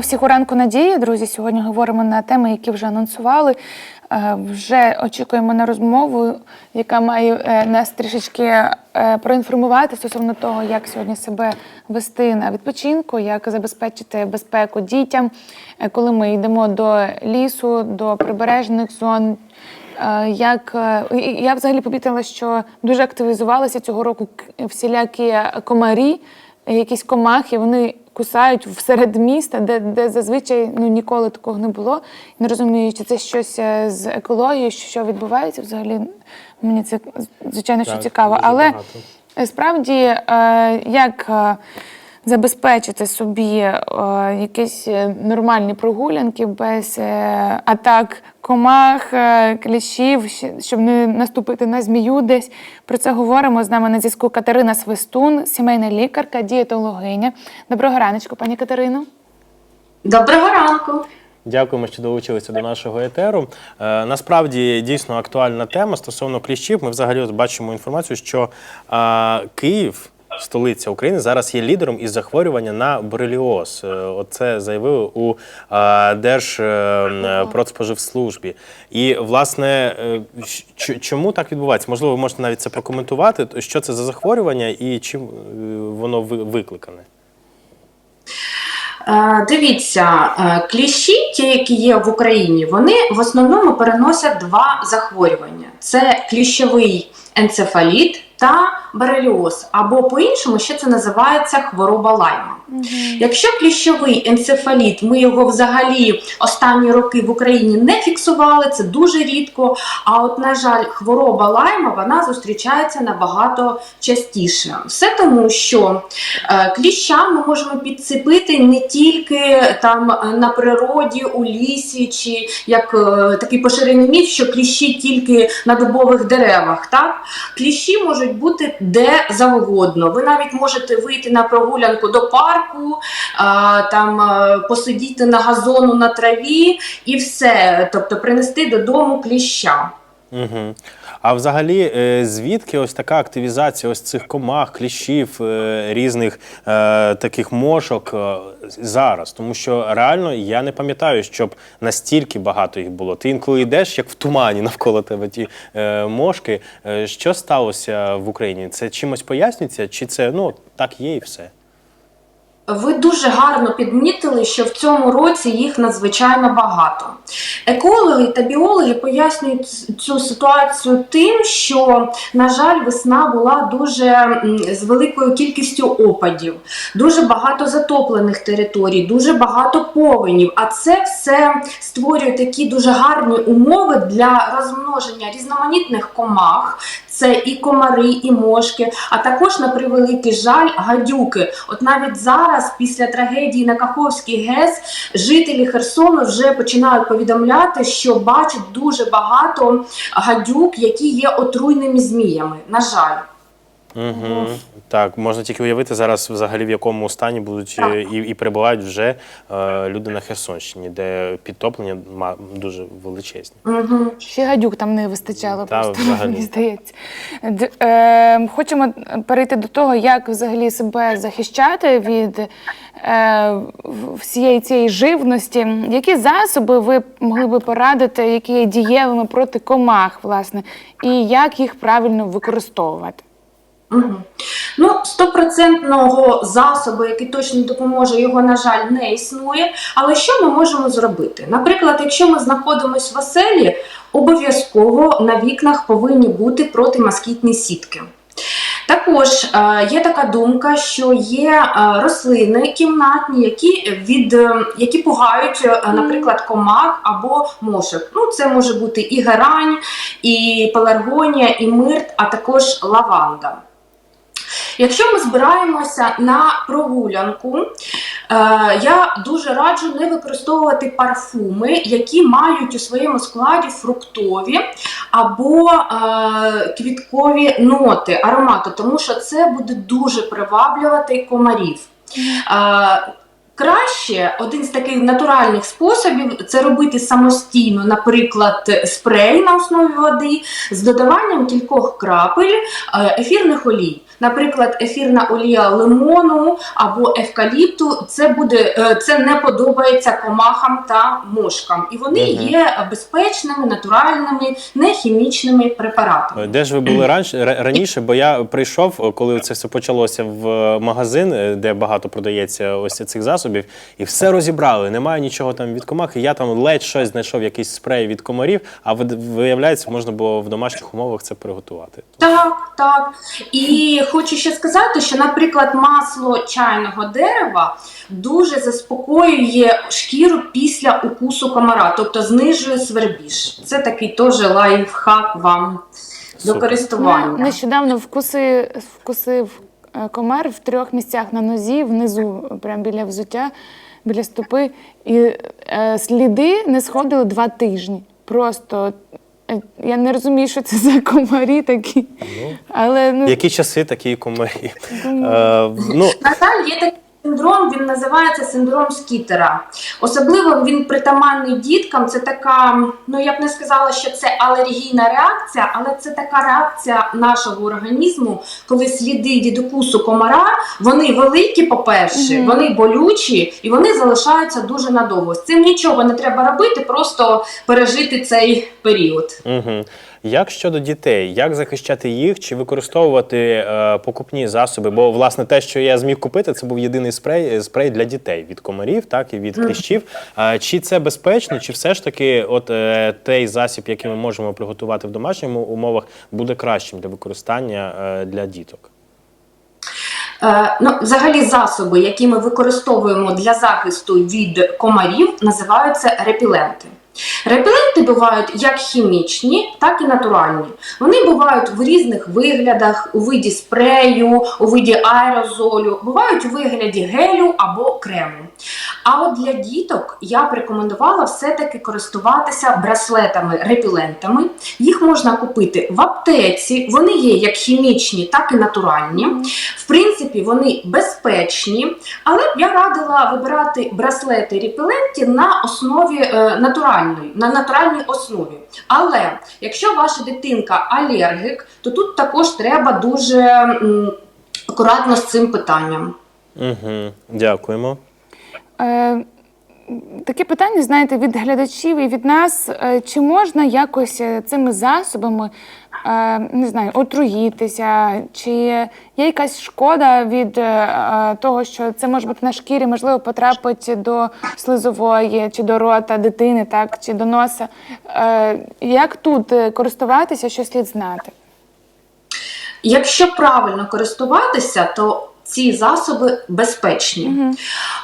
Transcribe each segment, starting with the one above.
Вітаємо всіх у ранку надії, друзі. Сьогодні говоримо на теми, які вже анонсували. Е, Вже очікуємо на розмову, яка має е, нас трішечки е, проінформувати стосовно того, як сьогодні себе вести на відпочинку, як забезпечити безпеку дітям, коли ми йдемо до лісу, до прибережних зон. Як я взагалі помітила, що дуже активізувалися цього року всілякі комарі, якісь комахи, вони кусають всеред міста, де, де зазвичай ну, ніколи такого не було. Не розумію, чи це щось е, з екологією, що відбувається взагалі. Мені це звичайно що Так, цікаво. Але багато. е, справді, е, як забезпечити собі е, якісь е, нормальні прогулянки без е, атак комах, е, кліщів, щоб не наступити на змію десь. Про це говоримо. З нами на зв'язку Катерина Свистун, сімейна лікарка, дієтологиня. Доброго раночку, пані Катерино. Доброго ранку. Дякуємо, що долучилися до нашого етеру. Е, насправді дійсно актуальна тема стосовно кліщів. Ми взагалі от бачимо інформацію, що е, Київ, столиця України, зараз є лідером із захворювання на бореліоз. Е, Оце заявили у е, Держпродспоживслужбі. І власне, е, чому так відбувається? Можливо, ви можете навіть це прокоментувати. Що це за захворювання і чим е, воно викликане? Е, Дивіться, е, кліщі, ті, які є в Україні, вони в основному переносять два захворювання: це кліщовий енцефаліт та бореліоз, або по-іншому ще це називається хвороба лайма. Якщо кліщовий енцефаліт, ми його взагалі останні роки в Україні не фіксували, це дуже рідко. А от, на жаль, хвороба лайма вона зустрічається набагато частіше. Все тому, що е, кліща ми можемо підцепити не тільки там е, на природі, у лісі, чи як е, такий поширений міф, що кліщі тільки на дубових деревах. Так? Кліщі можуть бути де завгодно. Ви навіть можете вийти на прогулянку до парку, а, там е, посидіти на газону на траві і все, тобто принести додому кліща. Угу. А взагалі, е, звідки ось така активізація ось цих комах, кліщів, е, різних таких мошок зараз? Тому що реально я не пам'ятаю, щоб настільки багато їх було. Ти інколи йдеш, як в тумані навколо тебе ті мошки. Що сталося в Україні? Це чимось пояснюється? Чи це ну так є і все? Ви дуже гарно підмітили, що в цьому році їх надзвичайно багато. Екологи та біологи пояснюють цю ситуацію тим, що, на жаль, весна була дуже з великою кількістю опадів, дуже багато затоплених територій, дуже багато повенів. А це все створює такі дуже гарні умови для розмноження різноманітних комах. Це і комари, і мошки, а також на превеликий жаль гадюки. От навіть зараз, після трагедії на Каховській ГЕС, жителі Херсону вже починають повідомляти, що бачать дуже багато гадюк, які є отруйними зміями. На жаль. Угу. Так, можна тільки уявити зараз, взагалі, в якому стані будуть е, і, і перебувають вже е, люди на Херсонщині, де підтоплення ма- дуже величезні. Угу. Ще гадюк там не вистачало, Та, просто взагалі. мені здається. Д- е, хочемо перейти до того, як взагалі себе захищати від е, в- всієї цієї живності. Які засоби ви могли би порадити, які є дієвими проти комах, власне, і як їх правильно використовувати? Угу. Ну, стопроцентного засобу, який точно допоможе, його, на жаль, не існує. Але що ми можемо зробити? Наприклад, якщо ми знаходимося в оселі, обов'язково на вікнах повинні бути протимоскітні сітки. Також е, є така думка, що є е, рослини кімнатні, які від е, які пугають, наприклад, комах або мошок. Ну, це може бути і герань, і пеларгонія, і мирт, а також лаванда. Якщо ми збираємося на прогулянку, е, я дуже раджу не використовувати парфуми, які мають у своєму складі фруктові або е, квіткові ноти аромату, тому що це буде дуже приваблювати комарів. Е, Краще один з таких натуральних способів це робити самостійно, наприклад, спрей на основі води з додаванням кількох крапель е, ефірних олій. Наприклад, ефірна олія лимону або евкаліпту. Це буде е, це не подобається комахам та мошкам, і вони Мгм. є безпечними, натуральними, нехімічними препаратами. Е, Де ж ви були раніше, раніше? Бо я прийшов, коли це все почалося в магазин, де багато продається ось цих засобів, і все розібрали. Немає нічого там від комах. І я там ледь щось знайшов, якийсь спрей від комарів, а виявляється, можна було в домашніх умовах це приготувати. Так, так. І хочу ще сказати, що, наприклад, масло чайного дерева дуже заспокоює шкіру після укусу комара, тобто знижує свербіж. Це такий теж лайфхак вам до користування. Нещодавно вкуси, вкусив комар в трьох місцях на нозі, внизу, прямо біля взуття, біля стопи. І е, сліди не сходили два тижні. Просто е, я не розумію, що це за комарі такі. Але ну, Які часи такі комарі? Е, ну, На жаль, є такий синдром, він називається синдром скітера. Особливо він притаманний діткам. Це така, ну я б не сказала, що це алергійна реакція, але це така реакція нашого організму, коли сліди від укусу комара, вони великі, по-перше, Мгм. вони болючі і вони залишаються дуже надовго. З цим нічого не треба робити, просто пережити цей період. Угу. Як щодо дітей, як захищати їх чи використовувати е, покупні засоби? Бо власне те, що я зміг купити, це був єдиний спрей, е, спрей для дітей від комарів, так і від кліщів. Е, чи це безпечно, чи все ж таки, от е, той засіб, який ми можемо приготувати в домашніх умовах, буде кращим для використання е, для діток? Е, ну, взагалі, засоби, які ми використовуємо для захисту від комарів, називаються репіленти. Репеленти бувають як хімічні, так і натуральні. Вони бувають в різних виглядах, у виді спрею, у виді аерозолю, бувають у вигляді гелю або крему. А от для діток я б рекомендувала все-таки користуватися браслетами, репілентами. Їх можна купити в аптеці. Вони є як хімічні, так і натуральні. В принципі, вони безпечні, але я радила вибирати браслети репеленті на основі е, натуральної, на натуральній основі. Але якщо ваша дитинка алергік, то тут також треба дуже м, акуратно з цим питанням. Угу. Дякуємо. Е, Таке питання, знаєте, від глядачів і від нас. Е, Чи можна якось е, цими засобами е, не знаю, отруїтися? Чи є якась шкода від того, що це може бути на шкірі, можливо, потрапить до слизової чи до рота дитини, так, чи до носа? Як тут користуватися, що слід знати? Якщо правильно користуватися, то ці засоби безпечні.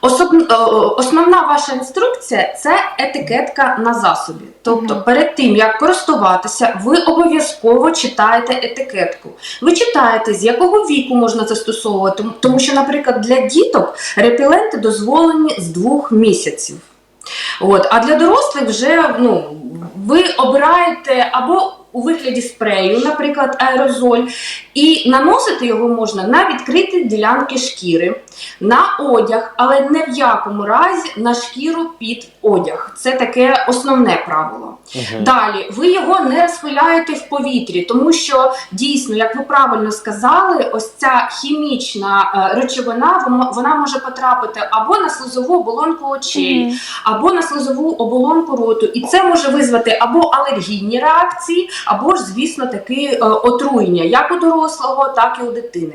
Особ... е, Основна ваша інструкція це етикетка на засобі. Тобто, Мгм. перед тим як користуватися, ви обов'язково читаєте етикетку. Ви читаєте, з якого віку можна застосовувати, тому що, наприклад, для діток репіленти дозволені з двох місяців. От, а для дорослих вже ну, ви обираєте або у вигляді спрею, наприклад, аерозоль, і наносити його можна на відкриті ділянки шкіри, на одяг, але не в якому разі на шкіру під одяг. Це таке основне правило. Угу. Далі ви його не розпиляєте в повітрі, тому що дійсно, як ви правильно сказали, ось ця хімічна е, речовина вона- може потрапити або на слизову оболонку очей, або на слизову оболонку роту, і це може визвати або алергійні реакції, або ж, звісно, таки е, отруєння, як у дорослого, так і у дитини.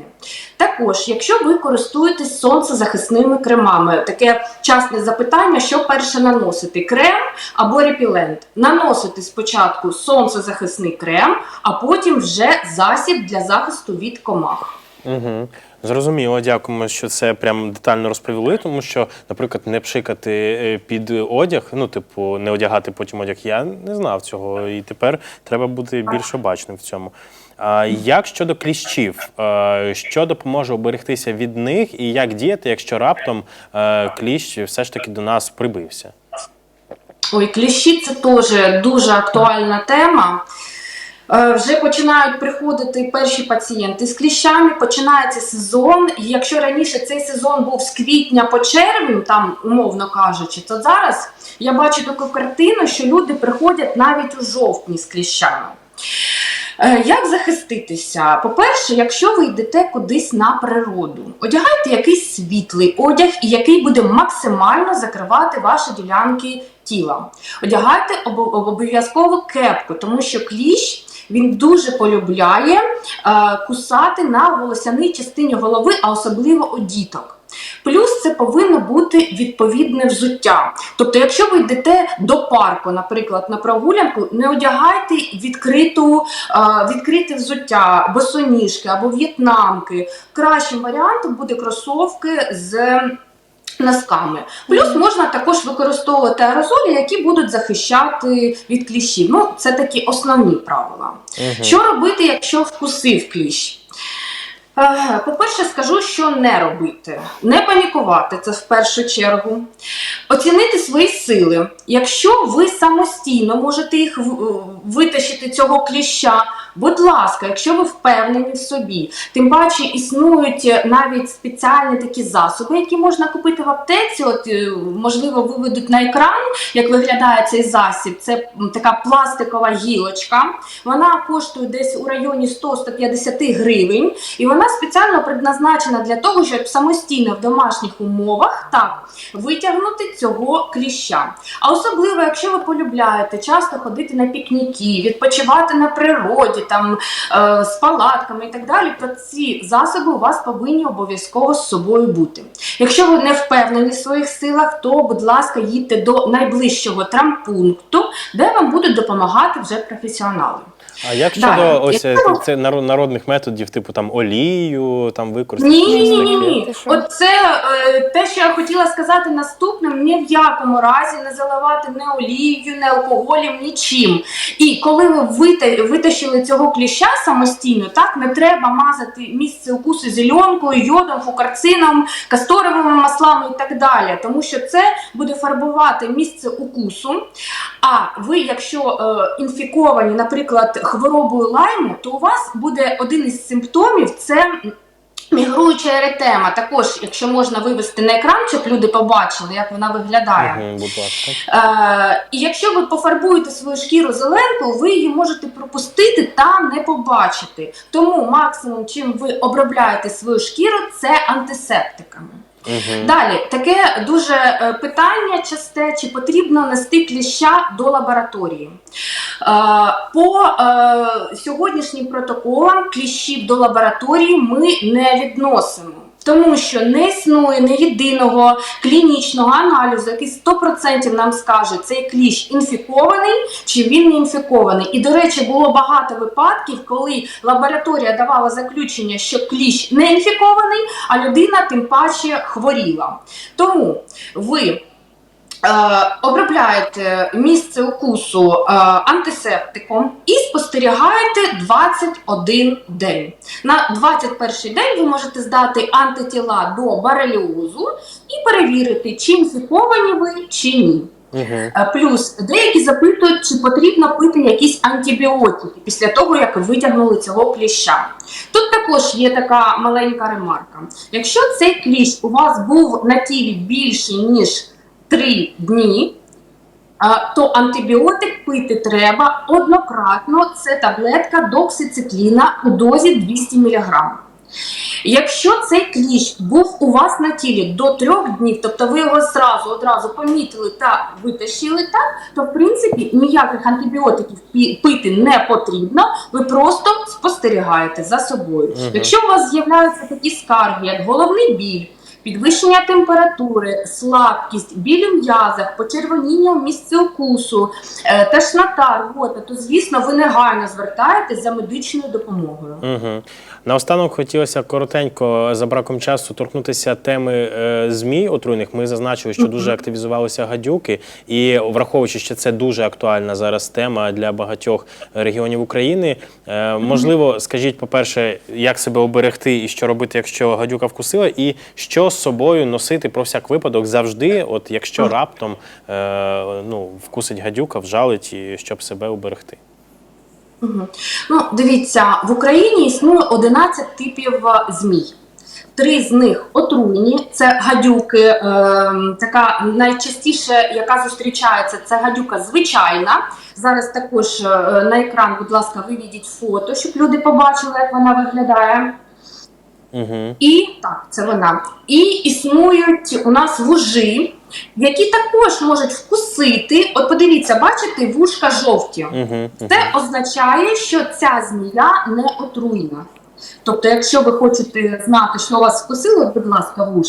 Також, якщо ви користуєтесь сонцезахисними кремами, таке частне запитання, що перше наносити: крем або репілент. Наносити спочатку сонцезахисний крем, а потім вже засіб для захисту від комах. Угу. Зрозуміло, дякуємо, що це прям детально розповіли, тому що, наприклад, не пшикати е, під одяг, ну, типу, не одягати потім одяг, я не знав цього. І тепер треба бути більш обачним в цьому. А як щодо кліщів, Е, що допоможе оберегтися від них, і як діяти, якщо раптом е, кліщ все ж таки до нас прибився? Ой, кліщі це теж дуже актуальна тема. Е, Вже починають приходити перші пацієнти з кліщами, починається сезон. І якщо раніше цей сезон був з квітня по червень, там умовно кажучи, то зараз я бачу таку картину, що люди приходять навіть у жовтні з кліщами. Е, Як захиститися? По-перше, якщо ви йдете кудись на природу, одягайте якийсь світлий одяг, який буде максимально закривати ваші ділянки тіла. Одягайте обов'язково кепку, тому що кліщ він дуже полюбляє е, кусати на волосяній частині голови, а особливо у діток. Плюс це повинно бути відповідне взуття. Тобто, якщо ви йдете до парку, наприклад, на прогулянку, не одягайте відкриту, е, відкрите взуття, босоніжки або в'єтнамки. Кращим варіантом буде кросовки з носками. Плюс можна також використовувати аерозолі, які будуть захищати від кліщів. Ну, це такі основні правила. Що робити, якщо вкусив кліщ? По-перше, скажу, що не робити. Не панікувати, це в першу чергу. Оцінити свої сили. Якщо ви самостійно можете їх витащити цього кліща, будь ласка, якщо ви впевнені в собі, тим паче існують навіть спеціальні такі засоби, які можна купити в аптеці. От, е, можливо, виведуть на екран, як виглядає цей засіб. Це така пластикова гілочка. Вона коштує десь у районі 100-150 гривень, і вона спеціально предназначена для того, щоб самостійно в домашніх умовах так витягнути цього кліща. А особливо, якщо ви полюбляєте часто ходити на пікніки, відпочивати на природі, там е, з палатками і так далі, то ці засоби у вас повинні обов'язково з собою бути. Якщо ви не впевнені в своїх силах, то, будь ласка, їдьте до найближчого травмпункту, де вам будуть допомагати вже професіонали. А як Да, ось якщо- це наро- народних методів, типу там олію, там використати? Ні, ні, ні, ні? От це е, те, що я хотіла сказати наступним: ні в якому разі не заливати не олією, не алкоголем, нічим. І коли ви витащили цього кліща самостійно, так не треба мазати місце укусу зеленкою, йодом, фукарцином, касторовими маслами і так далі, тому що це буде фарбувати місце укусу. А ви, якщо е, інфіковані, наприклад, хворобою лайму, то у вас буде один із симптомів це. Мігруюча еретема, також, якщо можна вивести на екран, щоб люди побачили, як вона виглядає. Мгм, будь ласка. Е, і якщо ви пофарбуєте свою шкіру зеленкою, ви її можете пропустити та не побачити. Тому максимум, чим ви обробляєте свою шкіру, це антисептиками. Мгм. Далі таке дуже е, питання часте, чи потрібно нести кліща до лабораторії. Е, По е, сьогоднішнім протоколам кліщів до лабораторії ми не відносимо. Тому що не існує не єдиного клінічного аналізу, який 100% нам скаже, цей кліщ інфікований чи він не інфікований. І, до речі, було багато випадків, коли лабораторія давала заключення, що кліщ не інфікований, а людина тим паче хворіла. Тому ви. Е, обробляєте місце укусу е, антисептиком і спостерігаєте 21 день. На 21 день ви можете здати антитіла до бареліозу і перевірити, чи інфіковані ви чи ні. Е, Плюс деякі запитують, чи потрібно пити якісь антибіотики після того, як витягнули цього кліща. Тут також є така маленька ремарка. Якщо цей кліщ у вас був на тілі більше ніж 3 дні, то антибіотик пити треба однократно. Це таблетка доксицикліна у дозі 200 мг. Якщо цей кліщ був у вас на тілі до трьох днів, тобто ви його зразу одразу помітили та витащили так, то в принципі ніяких антибіотиків пити не потрібно. Ви просто спостерігаєте за собою. Мгм. Якщо у вас з'являються такі скарги, як головний біль. Підвищення температури, слабкість, біль у м'язах, почервоніння в місці укусу, е, тошнота, рвота, то звісно ви негайно звертаєтесь за медичною допомогою. Угу. Наостанок хотілося коротенько за браком часу торкнутися теми е, змій отруйних. Ми зазначили, що дуже активізувалися гадюки, і враховуючи, що це дуже актуальна зараз тема для багатьох регіонів України. Е, можливо, скажіть, по-перше, як себе оберегти і що робити, якщо гадюка вкусила, і що з собою носити про всяк випадок завжди, от якщо раптом е, ну, вкусить гадюка, вжалить, і щоб себе уберегти. Ну, дивіться, в Україні існує 11 типів е, змій. Три з них отруйні, це гадюки. Е, така найчастіше, яка зустрічається, це гадюка звичайна. Зараз також е, на екран, будь ласка, виведіть фото, щоб люди побачили, як вона виглядає. Угу. І так, це вона. І існують у нас вужі, які також можуть вкусити. От подивіться, бачите, вушка жовті. Угу. Це означає, що ця змія не отруйна. Тобто, якщо ви хочете знати, що вас вкусило, будь ласка, вуш.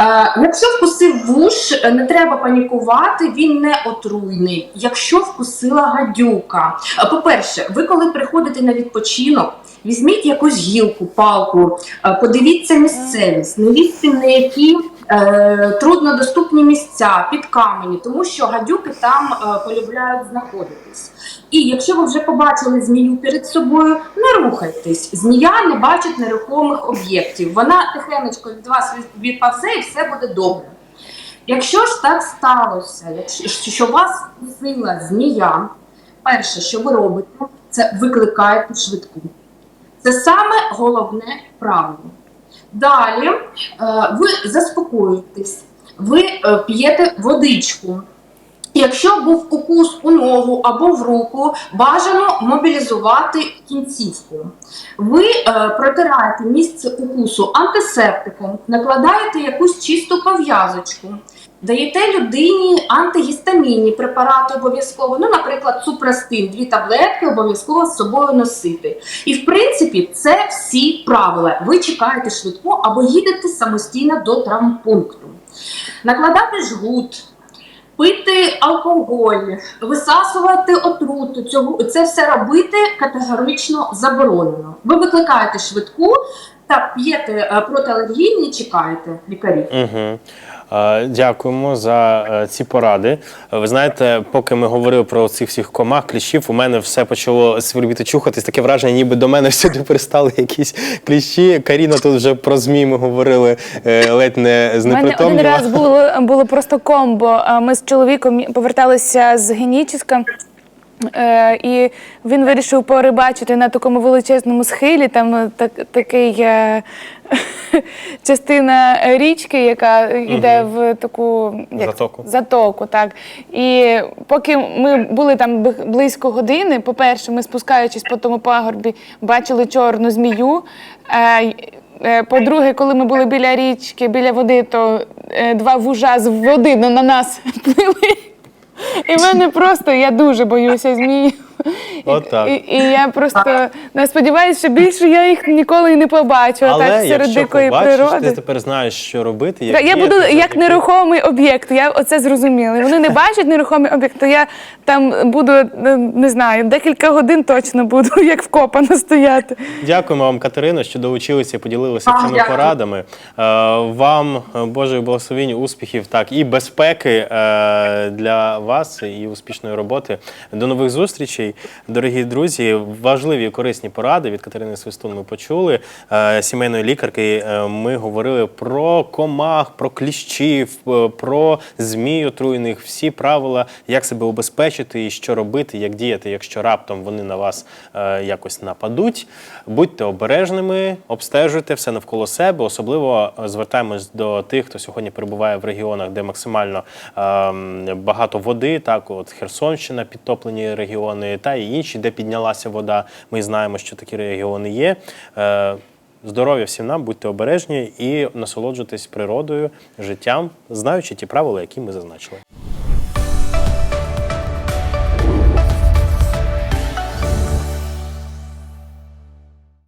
Е, якщо вкусив вуш, не треба панікувати, він не отруйний. Якщо вкусила гадюка, Е, по-перше, ви коли приходите на відпочинок, візьміть якусь гілку, палку, е, подивіться місцевість, не лізьте на які е, труднодоступні місця під камені, тому що гадюки там е, полюбляють знаходитись. І якщо ви вже побачили змію перед собою, не рухайтесь. Змія не бачить нерухомих об'єктів. Вона тихенечко від вас від- і все буде добре. Якщо ж так сталося, що вас вкусила змія, перше, що ви робите, це викликаєте швидку. Це саме головне правило. Далі е, ви заспокоюєтесь, ви е, п'єте водичку. Якщо був укус у ногу або в руку, бажано мобілізувати кінцівку. Ви е, протираєте місце укусу антисептиком, накладаєте якусь чисту пов'язочку, даєте людині антигістамінні препарати обов'язково. Ну, наприклад, супрастин, дві таблетки обов'язково з собою носити. І в принципі, це всі правила. Ви чекаєте швидко або їдете самостійно до травмпункту. Накладати жгут, пити алкоголь, висасувати отруту. Цього це все робити категорично заборонено. Ви викликаєте швидку та п'єте е, протиалергійні чекаєте лікарів. Угу. Дякуємо за е, ці поради. Е, Ви знаєте, поки ми говорили про цих всіх комах, кліщів, у мене все почало свербіти чухатись. Таке враження, ніби до мене всюди пристали якісь кліщі. Каріна тут вже про змій ми говорили е, ледь не з мене один раз було, було просто комбо. Ми з чоловіком поверталися з Генічіска. Е, і він вирішив порибачити на такому величезному схилі. Там е, так, такий е, частина річки, яка йде в таку Затоку. затоку. Так. І поки ми були там близько години, по-перше, ми спускаючись по тому пагорбі, бачили чорну змію. Е, е, По-друге, коли ми були біля річки, біля води, то е, два вужа з води на на нас плили. І в мене просто я дуже боюся змій. Отак. І, і я просто не сподіваюся, що більше я їх ніколи і не побачу. а так Але серед якщо дикої побачиш, природи. ти тепер знаєш, що робити. Як я буду як нерухомий об'єкт. Я оце зрозуміла. Вони не бачать нерухомий об'єкт, то я там буду е, не знаю, декілька годин точно буду як вкопана стояти. Дякуємо вам, Катерино, що долучилися і поділилися А, цими дякую. порадами. Е, Вам е, Божої благословінь, успіхів, так і безпеки е, для вас і успішної роботи. До нових зустрічей, дорогі друзі. Важливі корисні поради від Катерини Свистун ми почули. Е, Сімейної лікарки е, ми говорили про комах, про кліщів, е, про змій отруйних, всі правила, як себе убезпечити і що робити, як діяти, якщо раптом вони на вас якось нападуть. Будьте обережними, обстежуйте все навколо себе. Особливо звертаємось до тих, хто сьогодні перебуває в регіонах, де максимально ем, багато води, так от Херсонщина, підтоплені регіони, та і інші, де піднялася вода. Ми знаємо, що такі регіони є. Е, Здоров'я всім нам, будьте обережні і насолоджуйтесь природою, життям, знаючи ті правила, які ми зазначили.